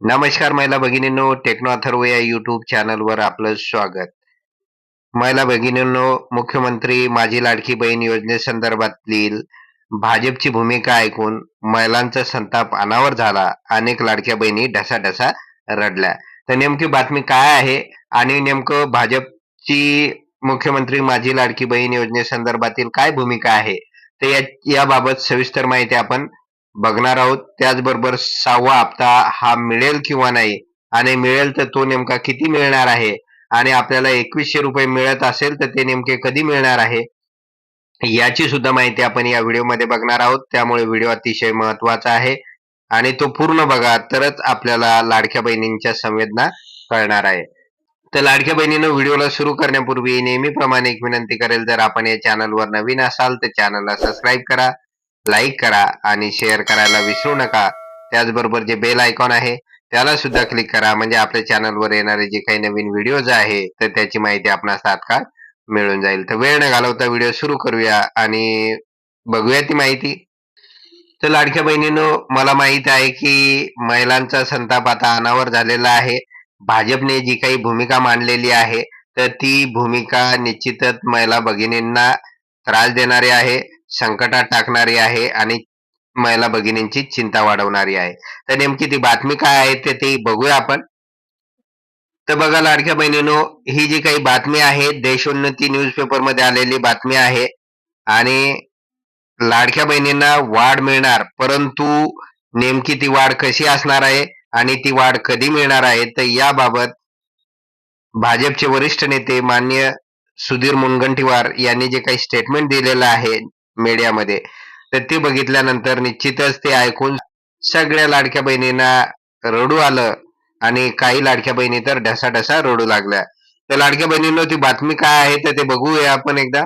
नमस्कार महिला भगिनींनो टेक्नो अथर्व या युट्यूब चॅनलवर आपलं स्वागत. महिला भगिनींनो मुख्यमंत्री माझी लाडकी बहीण योजनेसंदर्भातील भाजपची भूमिका ऐकून महिलांचा संताप अनावर झाला अनेक लाडक्या बहिणी ढसाढसा रडल्या. तर नेमकी बातमी काय आहे आणि नेमकं भाजपची मुख्यमंत्री माझी लाडकी बहीण योजनेसंदर्भातील काय भूमिका आहे तर याबाबत सविस्तर माहिती आपण बघणार आहोत. त्याचबरोबर सहावा हप्ता हा मिळेल किंवा नाही आणि मिळेल तर तो नेमका किती मिळणार आहे आणि आपल्याला एकवीसशे रुपये मिळत असेल तर ते नेमके कधी मिळणार आहे याची सुद्धा माहिती आपण या व्हिडिओमध्ये बघणार आहोत. त्यामुळे व्हिडिओ अतिशय महत्त्वाचा आहे आणि तो पूर्ण बघा तरच आपल्याला लाडक्या बहिणींच्या संवेदना कळणार आहे. तर लाडक्या बहिणीनं व्हिडिओला सुरू करण्यापूर्वी नेहमीप्रमाणे एक विनंती करेल जर आपण या चॅनलवर नवीन असाल तर चॅनलला सबस्क्राईब करा. लाईक करा आणि शेअर करायला विसरू नका. त्याचबरोबर जे बेल आयकॉन आहे त्याला सुद्धा क्लिक करा. म्हणजे आपल्या चॅनलवर येणारे जे काही नवीन व्हिडिओज आहे तर त्याची माहिती आपणास तात्काळ मिळून जाईल. तर वेळ न घालवता व्हिडिओ सुरू करूया आणि बघूया ती माहिती. तर लाडक्या बहिणीनं मला माहीत आहे की महिलांचा संताप आता अनावर झालेला आहे. भाजपने जी काही भूमिका मांडलेली आहे तर ती भूमिका निश्चितच महिला भगिनींना त्रास देणारी आहे संकटात टाकणारी आहे आणि महिला भगिनींची चिंता वाढवणारी आहे. तर नेमकी ती बातमी काय आहे ते ती बघूया आपण. तर बघा लाडक्या बहिणीनो ही जी काही बातमी आहे देशोन्नती न्यूजपेपरमध्ये आलेली बातमी आहे आणि लाडक्या बहिणींना वाढ मिळणार परंतु नेमकी ती वाढ कशी असणार आहे आणि ती वाढ कधी मिळणार आहे तर याबाबत भाजपचे वरिष्ठ नेते मान्य सुधीर मुनगंटीवार यांनी जे काही स्टेटमेंट दिलेलं आहे मीडियामध्ये तर ते बघितल्यानंतर निश्चितच ते ऐकून सगळ्या लाडक्या बहिणींना रडू आलं आणि काही लाडक्या बहिणी तर ढसाढसा रडू लागल्या. तर लाडक्या बहिणींनो ती बातमी काय आहे तर ते बघूया आपण एकदा.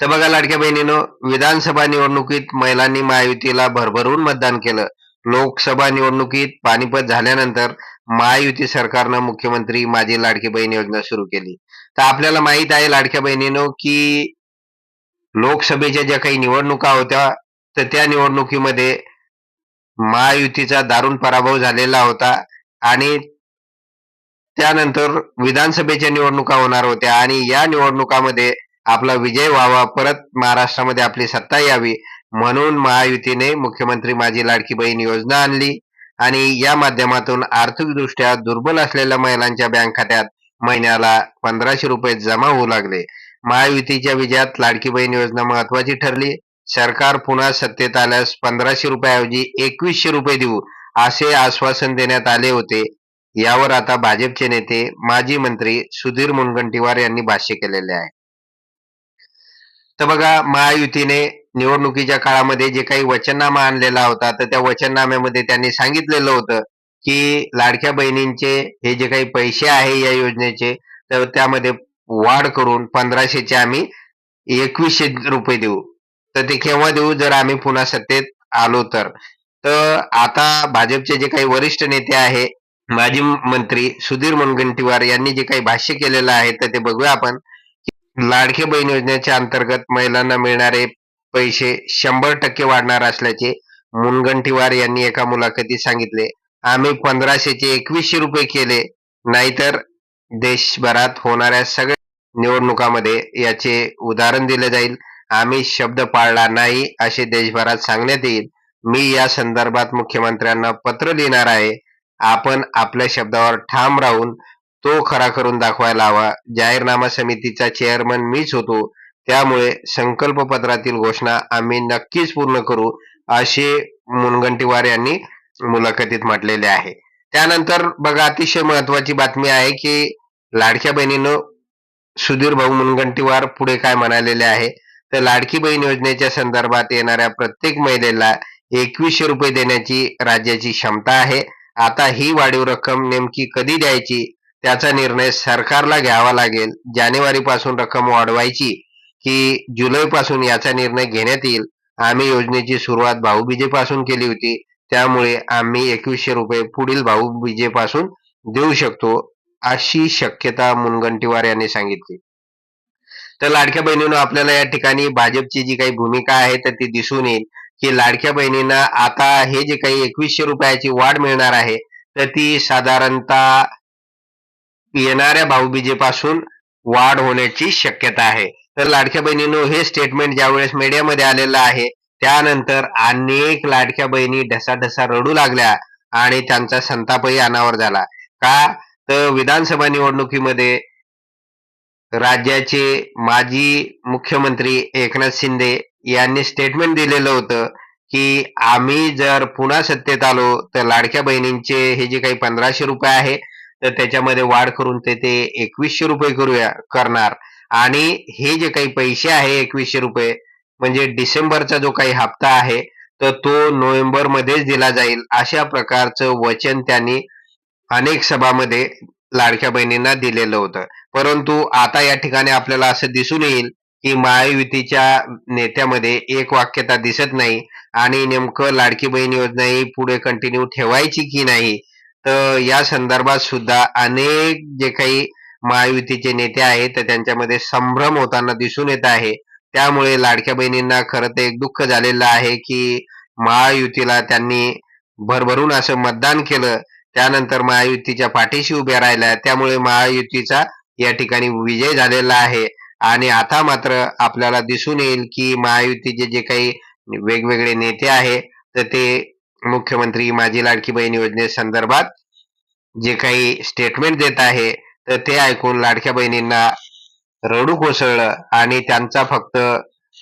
तर बघा लाडक्या बहिणीनो विधानसभा निवडणुकीत महिलांनी महायुतीला भरभरून मतदान केलं. लोकसभा निवडणुकीत पानिपत झाल्यानंतर महायुती सरकारनं मुख्यमंत्री माझी लाडकी बहीण योजना सुरू केली. तर आपल्याला माहीत आहे लाडक्या बहिणीनो की लोकसभेच्या ज्या काही निवडणुका होत्या तर त्या निवडणुकीमध्ये महायुतीचा दारुण पराभव झालेला होता आणि त्यानंतर विधानसभेच्या निवडणुका होणार होत्या आणि या निवडणुकामध्ये आपला विजय व्हावा परत महाराष्ट्रामध्ये आपली सत्ता यावी म्हणून महायुतीने मुख्यमंत्री माझी लाडकी बहीण योजना आणली. आणि या माध्यमातून आर्थिकदृष्ट्या दुर्बल असलेल्या महिलांच्या बँक खात्यात महिन्याला पंधराशे रुपये जमा होऊ लागले. महायुतीच्या विजयात लाडकी बहीण योजना महत्वाची ठरली. सरकार पुन्हा सत्तेत आल्यास पंधराशे रुपयाऐवजी एकवीसशे रुपये देऊ असे आश्वासन देण्यात आले होते. यावर आता भाजपचे नेते माजी मंत्री सुधीर मुनगंटीवार यांनी भाष्य केलेले आहे. तर बघा महायुतीने निवडणुकीच्या काळामध्ये जे काही वचननामा आणलेला होता तर त्या वचननाम्यामध्ये त्यांनी सांगितलेलं होतं की लाडक्या बहिणींचे हे जे काही पैसे आहे या योजनेचे तर त्यामध्ये वाढ करून पंधराशेचे आम्ही एकवीसशे रुपये देऊ. तर ते केव्हा देऊ? जर आम्ही पुन्हा सत्तेत आलो तर. तर आता भाजपचे जे काही वरिष्ठ नेते आहे माजी मंत्री सुधीर मुनगंटीवार यांनी जे काही भाष्य केलेलं आहे तर ते बघूया आपण. लाडके बहीण योजनेच्या अंतर्गत महिलांना मिळणारे पैसे शंभर टक्के वाढणार असल्याचे मुनगंटीवार यांनी एका मुलाखतीत सांगितले. आम्ही पंधराशेचे एकवीसशे रुपये केले नाहीतर देशभरात होणाऱ्या सगळ्या निवडणुकामध्ये याचे उदाहरण दिले जाईल. आम्ही शब्द पाळला नाही असे देशभरात सांगण्यात येईल. मी या संदर्भात मुख्यमंत्र्यांना पत्र लिहिणार आहे. आपण आपल्या शब्दावर ठाम राहून तो खरा करून दाखवायला हवा. जाहीरनामा समितीचा चेअरमन मीच होतो. त्यामुळे संकल्प पत्रातील घोषणा आम्ही नक्कीच पूर्ण करू असे मुनगंटीवार यांनी मुलाखतीत म्हटलेले आहे. त्यानंतर बघा अतिशय महत्वाची बातमी आहे की लाडक्या बहिणीनं सुधीर भाऊ मुनगंटीवार पुढे काय म्हणालेले आहे? तर लाडकी बहीण योजनेच्या संदर्भात येणाऱ्या प्रत्येक महिलेला एकवीसशे रुपये देण्याची राज्याची क्षमता आहे. आता ही वाढीव रक्कम नेमकी कधी द्यायची? त्याचा निर्णय सरकारला घ्यावा लागेल. जानेवारी पासून रक्कम वाढवायची. की जुलै पासून याचा निर्णय घेण्यात येईल. आम्ही योजनेची सुरुवात भाऊबीजेपासून केली होती. त्यामुळे आम्ही एकवीसशे रुपये पुढील भाऊबीजेपासून देऊ शकतो अशी शक्यता मुनगंटीवार यांनी सांगितली. तर लाडक्या बहिणीनं आपल्याला या ठिकाणी भाजपची जी काही भूमिका आहे तर ती दिसून येईल की लाडक्या बहिणींना आता हे जे काही एकवीसशे रुपयाची वाढ मिळणार आहे तर ती साधारणतः येणाऱ्या भाऊबीजेपासून वाढ होण्याची शक्यता आहे. तर लाडक्या बहिणीनो हे स्टेटमेंट ज्यावेळेस मीडियामध्ये आलेलं आहे त्यानंतर अनेक लाडक्या बहिणी ढसाढसा रडू लागल्या आणि त्यांचा संतापही अनावर झाला. का? तर विधानसभा निवडणुकीमध्ये राज्याचे माजी मुख्यमंत्री एकनाथ शिंदे यांनी स्टेटमेंट दिलेलं होतं की आम्ही जर पुन्हा सत्तेत आलो तर लाडक्या बहिणींचे हे जे काही पंधराशे रुपये आहे तर त्याच्यामध्ये वाढ करून ते ते एकवीसशे रुपये करूया करणार. आणि हे जे काही पैसे आहे एकवीसशे रुपये म्हणजे डिसेंबरचा जो काही हप्ता आहे तर तो नोव्हेंबर मध्येच दिला जाईल. अशा प्रकारचं वचन त्यांनी अनेक सभामध्ये लाडक्या बहिणींना दिलेलं होतं. परंतु आता या ठिकाणी आपल्याला असं दिसून येईल की महायुतीच्या नेत्यामध्ये एक वाक्यता दिसत नाही आणि नेमकं लाडकी बहीण योजना ही पुढे कंटिन्यू ठेवायची की नाही तर या संदर्भात सुद्धा अनेक जे काही महायुतीचे नेते आहेत तर त्यांच्यामध्ये संभ्रम होताना दिसून येत आहे. त्यामुळे लाडक्या बहिणींना खरं तर एक दुःख झालेलं आहे की महायुतीला त्यांनी भरभरून असं मतदान केलं. त्यानंतर महायुतीच्या पाठीशी उभ्या राहिल्या. त्यामुळे महायुतीचा या ठिकाणी विजय झालेला आहे. आणि आता मात्र आपल्याला दिसून येईल की महायुतीचे जे काही वेगवेगळे नेते आहे तर ते मुख्यमंत्री माझी लाडकी बहीण योजनेसंदर्भात जे काही स्टेटमेंट देत आहे ते ऐकून लाडक्या बहिणींना रडू कोसळलं आणि त्यांचा फक्त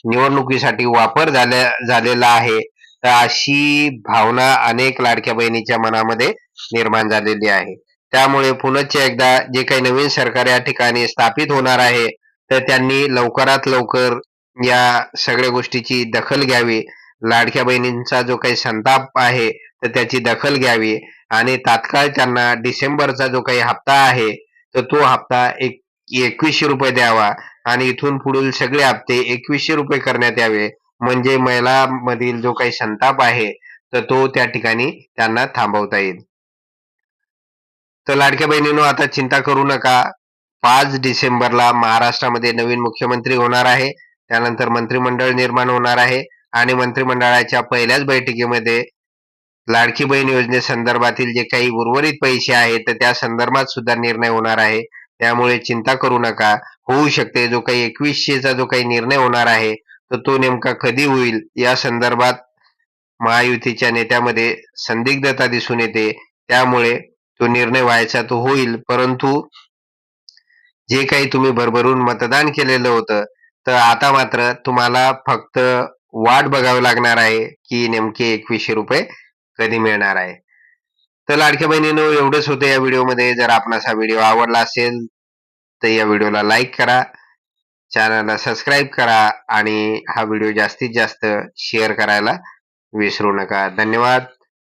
निवडणुकीसाठी वापर झाल्या झालेला आहे. तर अशी भावना अनेक लाडक्या बहिणीच्या मनामध्ये निर्माण झालेली आहे. त्यामुळे पुनश्च एकदा जे काही नवीन सरकार या ठिकाणी स्थापित होणार आहे तर त्यांनी लवकरात लवकर या सगळ्या गोष्टीची दखल घ्यावी. लाडक्या बहिणींचा जो काही संताप आहे तर त्याची दखल घ्यावी. आणि तात्काळ त्यांना डिसेंबरचा जो काही हप्ता आहे तर तो हप्ता एक एकवीसशे रुपये द्यावा. आणि इथून पुढील सगळे हप्ते एकवीसशे रुपये करण्यात यावे. म्हणजे महिलांमधील जो काही संताप आहे तर तो त्या ठिकाणी त्यांना थांबवता येईल. तर लाडक्या बहिणीनो आता चिंता करू नका. पाच डिसेंबरला महाराष्ट्रामध्ये नवीन मुख्यमंत्री होणार आहे. त्यानंतर मंत्रिमंडळ निर्माण होणार आहे. आणि मंत्रिमंडळाच्या पहिल्याच बैठकीमध्ये लाडकी बहीण योजनेसंदर्भातील जे काही उर्वरित पैसे आहेत तर त्या संदर्भात सुद्धा निर्णय होणार आहे. त्यामुळे चिंता करू नका. होऊ शकते. जो काही एकवीसशेचा जो काही निर्णय होणार आहे तर तो नेमका कधी होईल? या संदर्भात महायुतीच्या नेत्यामध्ये संदिग्धता दिसून येते. त्यामुळे तो निर्णय व्हायचा तो होईल परंतु जे काही तुम्ही भरभरून मतदान केलेलं होतं तर आता मात्र तुम्हाला फक्त वाट बघावी लागणार आहे की नेमके एकवीसशे रुपये कधी मिळणार आहे. तर लाडक्या बहिणीनो एवढंच होतं या व्हिडिओमध्ये. जर आपणास हा व्हिडिओ आवडला असेल तर या व्हिडिओला लाईक करा. चॅनलला सबस्क्राईब करा आणि हा व्हिडिओ जास्तीत जास्त शेअर करायला विसरू नका. धन्यवाद.